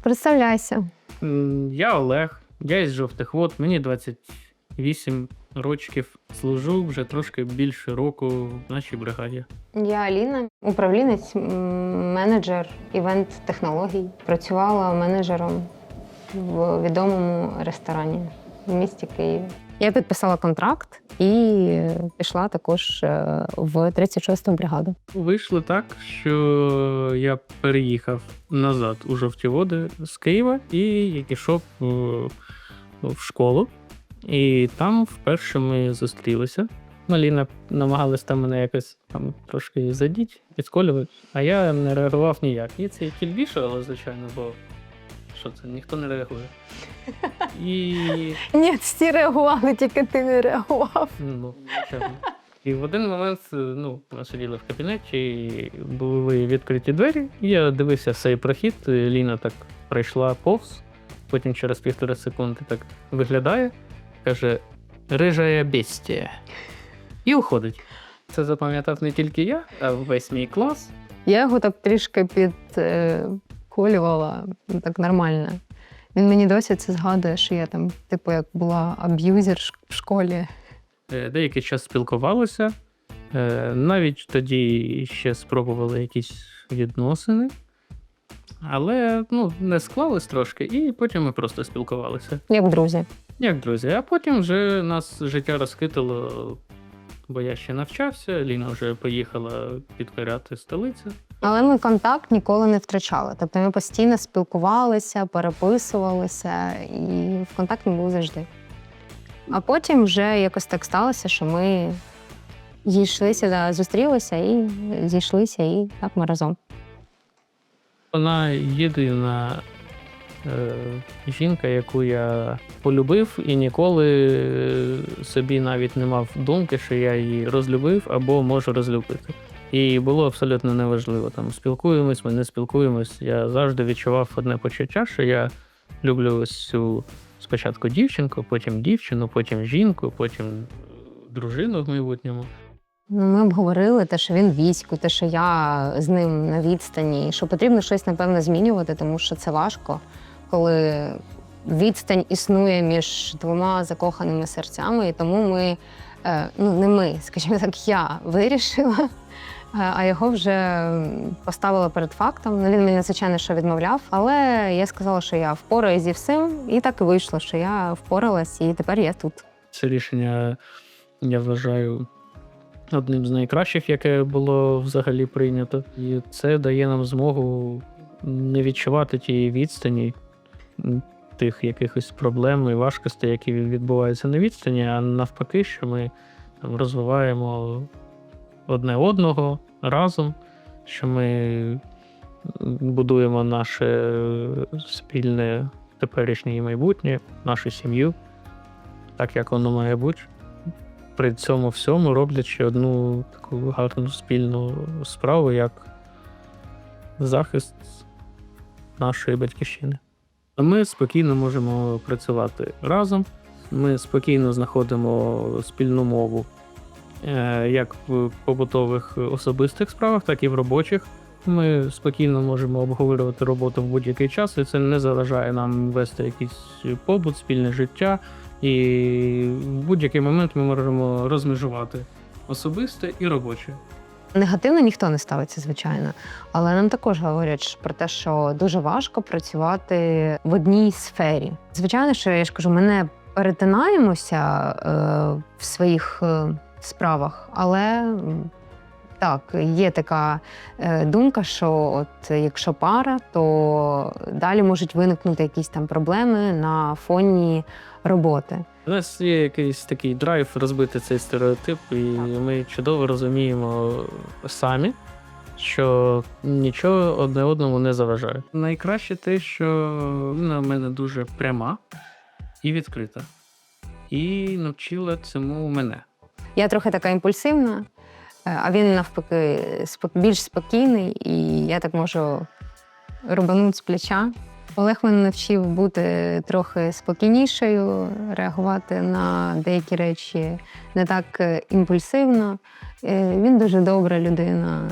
Представляйся. Я Олег, я із жовтих вод, мені 28 років. Служу вже трошки більше року в нашій бригаді. Я Аліна, управлінець, менеджер івент технологій. Працювала менеджером в відомому ресторані в місті Києві. Я підписала контракт і пішла також е, в 36-ту бригаду. Вийшло так, що я переїхав назад у жовті води з Києва і пішов е, в школу. І там вперше ми зустрілися. Маліна намагалась там мене якось там трошки задіти, підколювати, а я не реагував ніяк. І це і більше, звичайно, бо що це, ніхто не реагує. І Ні, всі реагували, тільки ти не реагував. Ну, звичайно. І в один момент е, ну, ми сиділи в кабінеті, були відкриті двері. Я дивився цей прохід. Ліна так пройшла повз, потім через півтори секунди так виглядає, каже: рижая бестія. І уходить. Це запам'ятав не тільки я, а весь мій клас. Я його так трішки підколювала, ну, так нормально. Він мені досі це згадує, що я там, типу, як була аб'юзер в школі. Е, Деякий час спілкувалися. Е, Навіть тоді ще спробували якісь відносини. Але ну, не склались трошки, і потім ми просто спілкувалися. Як друзі. Як друзі. А потім вже нас життя розхитило, бо я ще навчався, Ліна вже поїхала підкоряти столицю. Але ми контакт ніколи не втрачали. Тобто ми постійно спілкувалися, переписувалися, і в контакт ми були завжди. А потім вже якось так сталося, що ми зійшлися, да, зустрілися і зійшлися, і так ми разом. Вона єдина жінка, яку я полюбив, і ніколи е, собі навіть не мав думки, що я її розлюбив або можу розлюбити. І було абсолютно неважливо. Там спілкуємось, ми не спілкуємось. Я завжди відчував одне почуття, що я люблю ось цю спочатку дівчинку, потім дівчину, потім жінку, потім е, дружину в майбутньому. Ми обговорили те, що він війську, те, що я з ним на відстані, що потрібно щось, напевно, змінювати, тому що це важко, коли відстань існує між двома закоханими серцями. І тому ми, е, ну не ми, скажімо так, я вирішила, е, а його вже поставила перед фактом. Ну, він мені, звичайно, що відмовляв, але я сказала, що я впораюсь зі всім, і так і вийшло, що я впоралась, і тепер я тут. Це рішення, я вважаю, одним з найкращих, яке було взагалі прийнято. І це дає нам змогу не відчувати тієї відстані, тих якихось проблем і важкостей, які відбуваються на відстані, а навпаки, що ми там, розвиваємо одне одного разом, що ми будуємо наше спільне теперішнє і майбутнє, нашу сім'ю так, як воно має бути. При цьому всьому роблячи одну таку гарну спільну справу, як захист нашої батьківщини. Ми спокійно можемо працювати разом, ми спокійно знаходимо спільну мову е, як в побутових особистих справах, так і в робочих. Ми спокійно можемо обговорювати роботу в будь-який час, і це не заважає нам вести якийсь побут, спільне життя. І в будь-який момент ми можемо розмежувати особисте і робоче. Негативно ніхто не ставиться, звичайно, але нам також говорять про те, що дуже важко працювати в одній сфері. Звичайно, що я ж кажу, ми не перетинаємося е, в своїх е, справах, але так, є така е, думка, що от якщо пара, то далі можуть виникнути якісь там проблеми на фоні роботи. У нас є якийсь такий драйв розбити цей стереотип, і ми чудово розуміємо самі, що нічого одне одному не заважає. Найкраще те, що вона в мене дуже пряма і відкрита. І навчила цьому мене. Я трохи така імпульсивна, е, а він навпаки спок- більш спокійний, і я так можу рубанути з плеча. Олег мене навчив бути трохи спокійнішою, реагувати на деякі речі не так е, імпульсивно. Е, Він дуже добра людина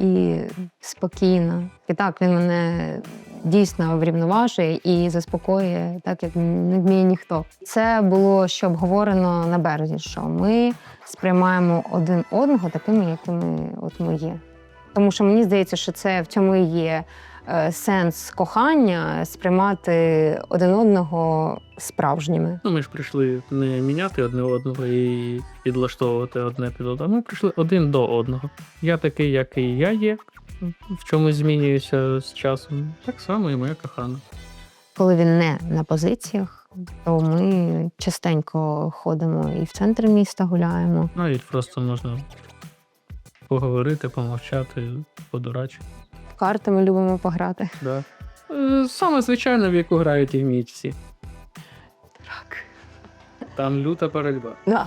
і спокійна. І так, він мене дійсно врівноважує і заспокоює, так як не вміє ніхто. Це було ще обговорено на березі, що ми сприймаємо один одного такими, якими от ми є. Тому що мені здається, що це в цьому і є е, сенс кохання сприймати один одного справжніми. Ну, ми ж прийшли не міняти одне одного і підлаштовувати одне під одне. Ми прийшли один до одного. Я такий, який я є, в чомусь змінююся з часом. Так само і моя кохана. Коли він не на позиціях, то ми частенько ходимо і в центр міста гуляємо. Навіть просто можна поговорити, помовчати, подурачити. В карти ми любимо пограти. Да. Е, Саме звичайно, в яку грають і вміють всі. Так. Там люта боротьба. Да.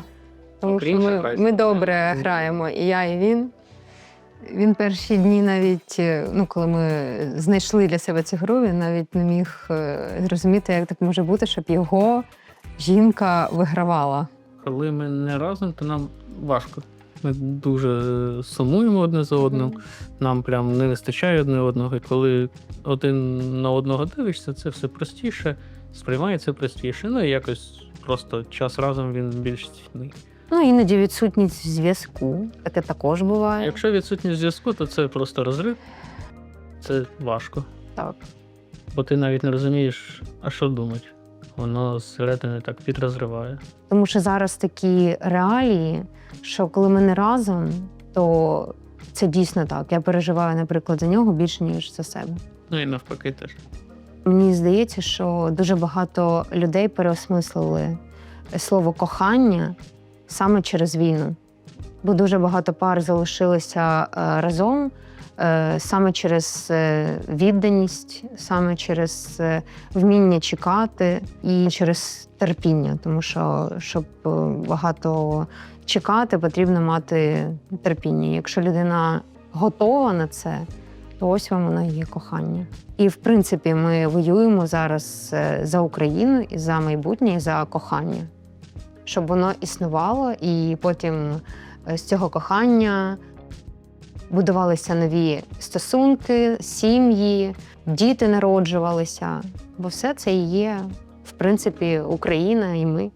Тому що Окрім ми, шахрайства. ми добре граємо, і я, і він. Він перші дні навіть, е, ну, коли ми знайшли для себе цю гру, він навіть не міг е, зрозуміти, як так може бути, щоб його жінка вигравала. Коли ми не разом, то нам важко. Ми дуже сумуємо одне за одним. Нам прям не вистачає одне одного. І коли один на одного дивишся, це все простіше, сприймається простіше. Ну і якось просто час разом він більш цінний. Ну, іноді відсутність зв'язку. Таке також буває. Якщо відсутність зв'язку, то це просто розрив. Це важко. Так. Бо ти навіть не розумієш, а що думати. Воно зсередини так підрозриває. Тому що зараз такі реалії, що коли ми не разом, то це дійсно так. Я переживаю, наприклад, за нього більше, ніж за себе. Ну і навпаки теж. Мені здається, що дуже багато людей переосмислили слово кохання саме через війну. Бо дуже багато пар залишилися е, разом е, саме через е, відданість, саме через вміння чекати і через терпіння. Тому що, щоб багато чекати, потрібно мати терпіння. Якщо людина готова на це, то ось вам воно є кохання. І в принципі, ми воюємо зараз за Україну і за майбутнє, і за кохання, щоб воно існувало, і потім е, з цього кохання будувалися нові стосунки, сім'ї, діти народжувалися. Бо все це і є, в принципі, Україна і ми.